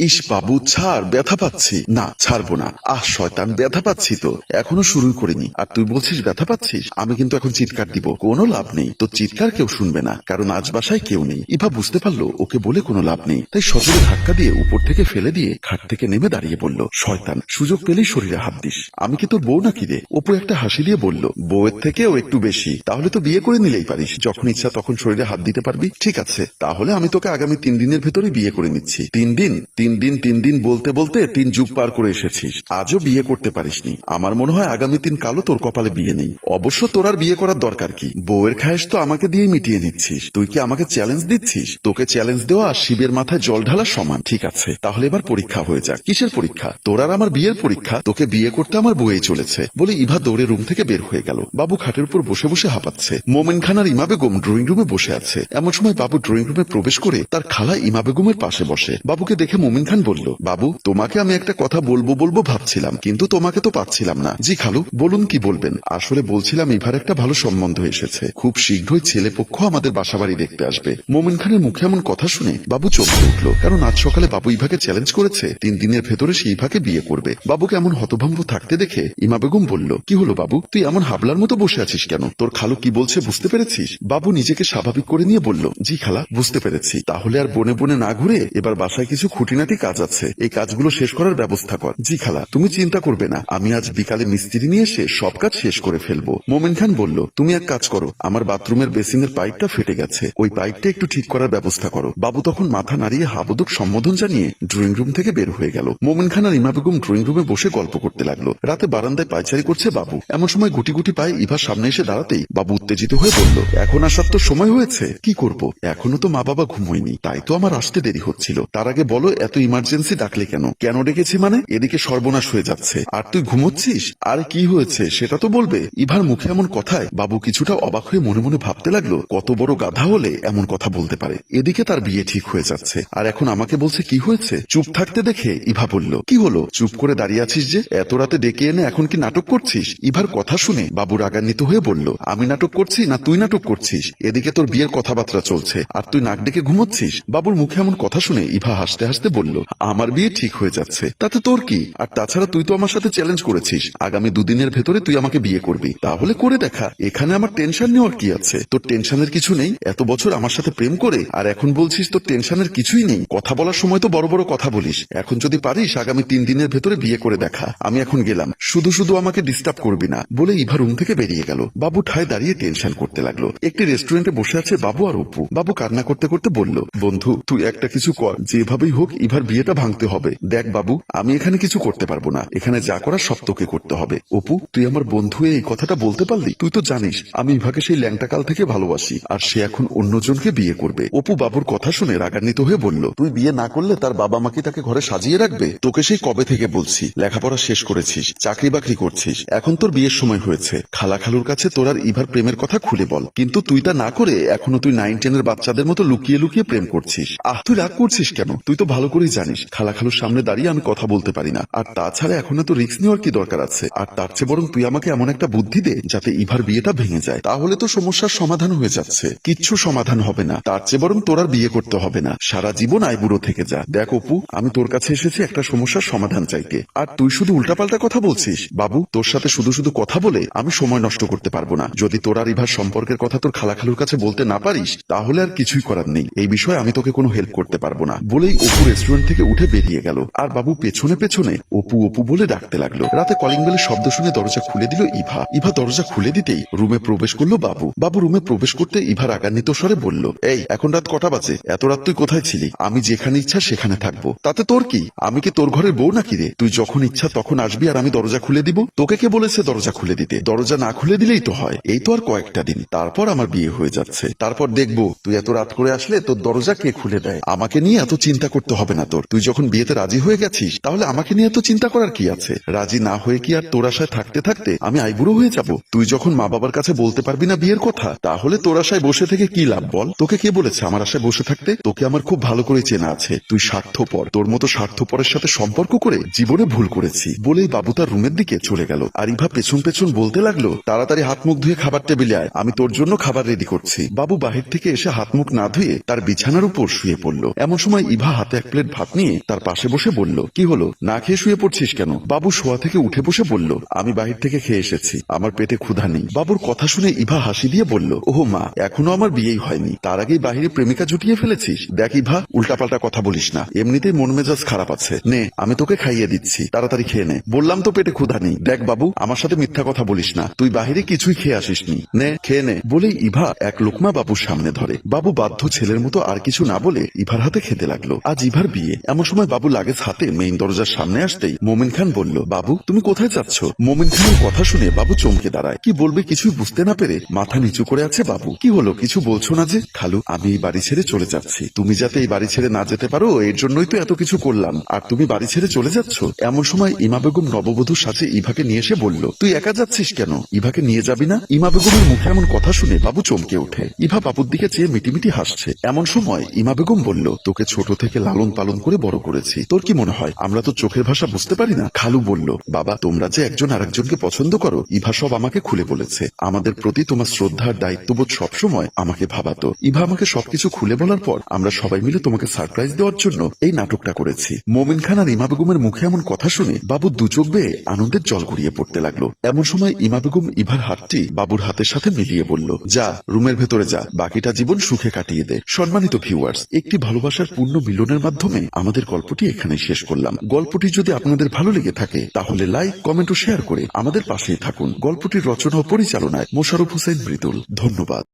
ইস বাবু, ছাড়, ব্যথা পাচ্ছি। না, ছাড়বো না। আহ, শয়তান, ব্যথা পাচ্ছি তো। এখনও শুরুই করিনি। আর তুই বলছিস ব্যথা পাচ্ছিস? আমি কিন্তু এখন চিৎকার দিব। কোনো লাভ নেই। তো চিৎকার কেউ শুনবে না। কারণ আজ বাসায় কেউ নেই। ইভা বুঝতে পারল, ওকে বলে কোনো লাভ নেই। তাই সজোরে ধাক্কা দিয়ে উপর থেকে ফেলে দিয়ে খাট থেকে নেমে দাঁড়িয়ে বলল, শয়তান, সুযোগ পেলেই শরীরে হাত দিস। আমি কি তোর বউ নাকি রে? অপু একটা হাসি দিয়ে বলল, বউয়ের থেকেও একটু বেশি। তাহলে তো বিয়ে করে নিলেই পারিস। যখন ইচ্ছা তখন শরীরে হাত দিতে পারবি। ঠিক আছে, তাহলে আমি তোকে আগামী তিন দিনের ভেতরে বিয়ে করে নিচ্ছি। তিন দিন, তিন দিন, তিন দিন বলতে বলতে তিন যুগ পার করে এসেছিস। আজও বিয়ে করতে পারিসনি। আমার মনে হয় আগামী তিন কালো তোর কপালে বিয়ে নেই। অবশ্য তোর আর বিয়ে করার দরকার কি? বউয়ের খায়েশ তো আমাকে দিয়ে মিটিয়ে নিচ্ছিস। তুই কি আমাকে চ্যালেঞ্জ দিচ্ছিস? তোকে চ্যালেঞ্জ দেওয়া আর শিবের মাথায় জল ঢালা সমান। ঠিক আছে, তাহলে এবার পরীক্ষা হয়ে যাক। কিসের পরীক্ষা? তোর আর আমার বিয়ের পরীক্ষা? তোকে বিয়ে করতে আমার বউয়ে চলেছে। বলে ইভা দৌড়ে রুম থেকে বের হয়ে গেল। বাবু খাটের উপর বসে বসে হাঁপাচ্ছে। মোমেন খান আর ইমা বেগম ড্রয়িং রুমে বসে আছে। এমন সময় বাবু ড্রয়িং রুমে প্রবেশ করে তার খালা ইমা বেগমের পাশে বসে। বাবুকে দেখে মোমিন খান বলল, বাবু, তোমাকে আমি একটা কথা বলব বলব ভাবছিলাম, কিন্তু তোমাকে তো পাচ্ছিলাম না। জি, খালু, বলুন কি বলবেন? আসলে বলছিলাম ইভার একটা ভালো সম্বন্ধ এসেছে। খুব শীঘ্রই ছেলে পক্ষ আমাদের বাসাবাড়ি দেখতে আসবে। মোমিন খানের মুখে এমন কথা শুনে বাবু চমকে উঠল, কারণ আজ সকালে বাবু ইভাকে চ্যালেঞ্জ করেছে। তিন দিনের ভেতরে সে ইভাকে বিয়ে করবে। বাবুকে এমন হতভম্ব থাকতে দেখে ইমা বেগম বলল, কি হলো বাবু? তুই এমন হাবলার মতো বসে আছিস কেন? তোর খালু কি বলছে বুঝতে পেরেছিস? বাবু নিজেকে স্বাভাবিক করে নিয়ে বলল, জি, খালা, বুঝতে পেরেছি। তাহলে আর বনে বনে না ঘুরে এবার বাসায় কিছু খুঁটিনাটি কাজ আছে। এই কাজগুলো শেষ করার ব্যবস্থা কর। জি খালা, তুমি চিন্তা করবে না। আমি আজ বিকালে মিস্ত্রি নিয়ে এসে সব কাজ শেষ করে ফেলব। মোমেন খান বলল, তুমি এক কাজ করো। আমার বাথরুমের বেসিনের পাইপটা ফেটে গেছে। ওই পাইপটা একটু ঠিক করার ব্যবস্থা করো। বাবু তখন মাথা নাড়িয়ে হাবুদুক সম্বোধন জানিয়ে ড্রয়িং রুম থেকে বের হয়ে গেল। মোমেন খান আর ইমা বেগম ড্রয়িং রুমে বসে গল্প করতে লাগল। রাতে বারান্দায় পায়চারি করছে বাবু। এমন সময় গুটি গুটি পায়ে ইভার সামনে এসে দাঁড়াতেই বাবু উত্তেজিত হয়ে বলল, এখন আসার তো সময় হয়েছে। কি করব? এখনও তো মা বাবা ঘুমোয়নি তাই তো আমার আসতে দেরি হচ্ছিল। তার আগে বলো এত ইমার্জেন্সি ডাকলে কেন? কেন ডেকেছি মানে? এদিকে সর্বনাশ হয়ে যাচ্ছে। আর তুই ঘুমোচ্ছিস? আর কি হয়েছে? সেটা তো বলবে। ইভার মুখে এমন কথায় বাবু কিছুটা অবাক হয়ে মনে মনে ভাবতে লাগল, কত বড় গাধা হলে এমন কথা বলতে পারে। এদিকে তার বিয়ে ঠিক হয়ে যাচ্ছে। আর এখন আমাকে বলছে কি হয়েছে? চুপ থাকতে দেখে ইভা বলল, কি হলো? চুপ করে দাঁড়িয়ে আছিস যে? এত রাতে ডেকে এনে এখন কি নাটক করছিস? ইভার কথা শুনে বাবু রাগান্বিত হয়ে বলল, আমি নাটক করছি না তুই নাটক করছিস? এদিকে তোর বিয়ের কথাবার্তা চলছে। আর তুই নাক ডেকে ঘুমোচ্ছিস? বাবুর মুখে এমন কথা শুনে ইভা হাসতে হাসতে বলল আমার বিয়ে ঠিক হয়ে যাচ্ছে। তাতে তোর কি? আর তাছাড়া তুই তো আমার সাথে চ্যালেঞ্জ করেছিস। আগামী দুদিনের ভেতরে তুই আমাকে বিয়ে করবি। তাহলে করে দেখা। এখানে আমার টেনশন নেওয়ার কি আছে? তোর টেনশনের কিছু নেই? এত বছর আমার সাথে প্রেম করে, আর এখন বলছিস তোর টেনশনের কিছুই নেই? কথা বলার সময় তো বড় বড় কথা বলিস। এখন যদি পারিস, আগামী তিন দিনের ভেতরে বিয়ে করে দেখা। আমি এখন গেলাম। শুধু শুধু আমাকে ডিস্টার্ব করবি না। বলে ইভা রুম থেকে বেরিয়ে গেল। বাবু ঠায় দাঁড়িয়ে টেনশন করতে লাগল। একটি রেস্টুরেন্টে বসে আছে বাবু আর অপু বাবু কান্না করতে করতে বলল, বন্ধু, তুই একটা কিছু কর। যেভাবেই হোক ইভার বিয়েটা ভাঙতে হবে। দেখ বাবু, আমি এখানে কিছু করতে পারব না। এখানে যা করার সব তোকে করতে হবে। অপু, তুই আমার বন্ধু এই কথাটা বলতে পারলি? তুই তো জানিস, আমি ইভাকে সেই ল্যাংটা কাল থেকে ভালোবাসি, আর সে এখন অন্যজনকে বিয়ে করবে। অপু বাবুর কথা শুনে রাগান্বিত হয়ে বলল, তুই বিয়ে না করলে তার বাবা মাকে তাকে ঘরে সাজিয়ে রাখবে? তোকে সেই কবে থেকে বলছি, লেখাপড়া শেষ করেছিস, চাকরি বাকরি করছিস। এখন তোর বিয়ের সময় হয়েছে। খালা খালুর কাছে তোর আর ইভার প্রেমের কথা খুলে বল। কিন্তু তুই তা না করে এখনও তুই নাইন টেনের বাচ্চাদের মতো লুকিয়ে লুকিয়ে প্রেম করছিস। আহ, তুই রাগ করছিস কেন? তুই তো ভালো করেই জানিস খালা খালুর সামনে দাঁড়িয়ে আমি কথা বলতে পারি না। আর তাছাড়া এখন তো রিস্ক নেওয়ার কি দরকার আছে? আর তার চেয়ে বরং তুই আমাকে এমন একটা বুদ্ধি দে, যাতে ইভার বিয়েটা ভেঙে যায়। তাহলে তো সমস্যার সমাধান হয়ে যাচ্ছে। কিচ্ছু সমাধান হবে না। তার চেয়ে বরং তোর আর বিয়ে করতে হবে না। সারা জীবন আইবুড়ো থেকে যা। দেখ অপু, আমি তোর কাছে এসেছি একটা সমস্যার সমাধান চাইতে। আর তুই শুধু উল্টাপাল্টা কথা বলছিস। বাবু, তোর সাথে শুধু শুধু কথা বলে আমি সময় নষ্ট করতে পারব না। যদি তোর আর ইভার সম্পর্কের কথা তোর খালাখালুর কাছে বলতে না পারিস, তাহলে আর কিছুই করার নেই। এই বিষয়ে আমি তোকে কোনো হেল্প করতে পারব না। বলেই অপু রেস্টুরেন্ট থেকে উঠে বেরিয়ে গেল। আর বাবু পেছনে পেছনে অপু অপু বলে ডাকতে লাগল। রাতে কলিং বেলের শব্দ শুনে দরজা খুলে দিল ইভা। ইভা দরজা খুলে দিতেই রুমে প্রবেশ করল বাবু। বাবু রুমে প্রবেশ করতে ইভা রাগান্বিত স্বরে বলল, এই, এখন রাত কটা বাজে? এত রাত তুই কোথায় ছিলি? আমি যেখানে ইচ্ছা সেখানে থাকব। তাতে তোর কি? আমি কি তোর ঘরের বউ নাকি রে? তুই যখন ইচ্ছা তখন আসবি আর আমি দরজা খুলে দিব? তোকে কে বলেছে দরজা খুলে দিতে? দরজা না খুলে দিলেই তো হয়। এই তো আর কয়েকটা দিন। তারপর আমার বিয়ে হয়ে যাচ্ছে। তারপর দেখব, তুই এত রাত করে আসলে তোর দরজা কে খুলে দেয়? আমাকে নিয়ে এত চিন্তা করতে হবে না। তোর। তুই যখন বিয়েতে রাজি হয়ে গেছিস, তাহলে আমাকে নিয়ে এত চিন্তা করার কি আছে? রাজি না হয়ে কি আর তোর আশায় থাকতে থাকতে আমি আইবুড়ো হয়ে যাব? তুই যখন মা বাবার কাছে বলতে পারবি না বিয়ের কথা, তাহলে তোর আশায় বসে থেকে কি লাভ বল? তোকে কে বলেছে আমার আশায় বসে থাকতে? তোকে আমার খুব ভালো করে চেনা আছে। তুই স্বার্থপর। তোর মতো স্বার্থপরের সাথে সম্পর্ক করে জীবনে ভুল করেছি। বলেই বাবু তার রুমের দিকে চলে গেল। আর ইভা পেছন পেছন বলতে লাগল, তাড়াতাড়ি হাত মুখ ধুয়ে খাবার টেবিলে আয়। আমি তোর জন্য খাবার রেডি করছি। বাবু বাহির থেকে এসে হাত মুখ না ধুয়ে তার বিছানার উপর শুয়ে পড়ল। এমন সময় ইভা হাতে এক প্লেট ভাত নিয়ে তার পাশে বসে বলল, কি হলো? না খেয়ে শুয়ে পড়ছিস কেন? বাবু শোয়া থেকে উঠে বসে বলল, আমি বাহির থেকে খেয়ে এসেছি, আমার পেটে ক্ষুধা নেই। বাবুর কথা শুনে ইভা হাসি দিয়ে বলল, ওহো মা, এখনও আমার বিয়েই হয়নি। তার আগেই বাহিরে প্রেমিকা জুটিয়ে ফেলেছিস? দেখ ইভা, উল্টাপাল্টা কথা বলিস না। এমনিতেই মন মেজাজ খারাপ আছে। নে, আমি তোকে খাইয়ে দিচ্ছি। তাড়াতাড়ি খেয়ে নে। বললাম তো পেটে ক্ষুধা নেই। দেখ বাবু, আমার সাথে মিথ্যা কথা বলিস না। তুই বাহিরে কিছুই খেয়ে আসিসনি। নে, খেয়ে নে। বলেই ইভা এক লোকমা বাবুর সামনে ধরে। বাবু বাধ্য ছেলের মতো আর কিছু না বলে ইভার হাতে খেতে লাগল। আজ ইভার বিয়ে। এমন সময় বাবু লাগেজ হাতে মেইন দরজার সামনে আসতেই মোমিন খান বলল, বাবু, তুমি কোথায় যাচ্ছ? মোমিন খানের কথা শুনে বাবু চমকে দাঁড়ায়। কি বলবে কিছুই বুঝতে না পেরে মাথা নিচু করে আছে বাবু। কি হলো, কিছু বলছো না যে? খালু, আমি এই বাড়ি ছেড়ে চলে যাচ্ছি। তুমি যাতে এই বাড়ি ছেড়ে না যেতে পারো, এর জন্যই তো এত কিছু করলাম। আর তুমি বাড়ি ছেড়ে চলে যাচ্ছ? এমন সময় ইমা বেগম নববধূর সাথে ইভাকে নিয়ে এসে বলল, তুই একা যাচ্ছিস কেন? ইভাকে নিয়ে যাবি না? ইমা বেগমের মুখে এমন কথা শুনে বাবু চমকে ওঠে। ইভা বাবুর দিকে চেয়ে মিটিমিটি হাসছে। এমন সময় ইমা বেগম বলল, তোকে ছোট থেকে লালন পালন করে বড় করেছি। তোর কি মনে হয়? আমরা তো চোখের ভাষা বুঝতে পারি না। খালু বলল, বাবা, তোমরা যে একজন আরেকজনকে পছন্দ করো, ইভা সব আমাকে খুলে বলেছে। আমাদের প্রতি তোমার শ্রদ্ধার দায়িত্ববোধ সবসময় আমাকে ভাবাতো। ইভা আমাকে সবকিছু খুলে বলার পর আমরা সবাই মিলে তোমাকে সারপ্রাইজ দেওয়ার জন্য এই নাটকটা করেছি। মোমিন খান আর ইমা বেগমের মুখে এমন কথা শুনে বাবু দু চোখ বেয়ে আনন্দের জল গড়িয়ে পড়তে লাগল। এমন সময় ইমা বেগম ইভার হাতটি বাবুর হাতের সাথে মিলিয়ে বলল, যা, রুমের ভেতরে যা। বাকিটা জীবন সুখে কাটিয়ে দে। সম্মানিত ভিউয়ার্স একটি ভালোবাসার পূর্ণ মিলনের মাধ্যমে আমাদের গল্পটি এখানে শেষ করলাম। গল্পটি যদি আপনাদের ভালো লেগে থাকে, তাহলে লাইক, কমেন্ট ও শেয়ার করে আমাদের পাশেই থাকুন। গল্পটির রচনা ও পরিচালনায় মোশারফ হোসেন মৃদুল। ধন্যবাদ।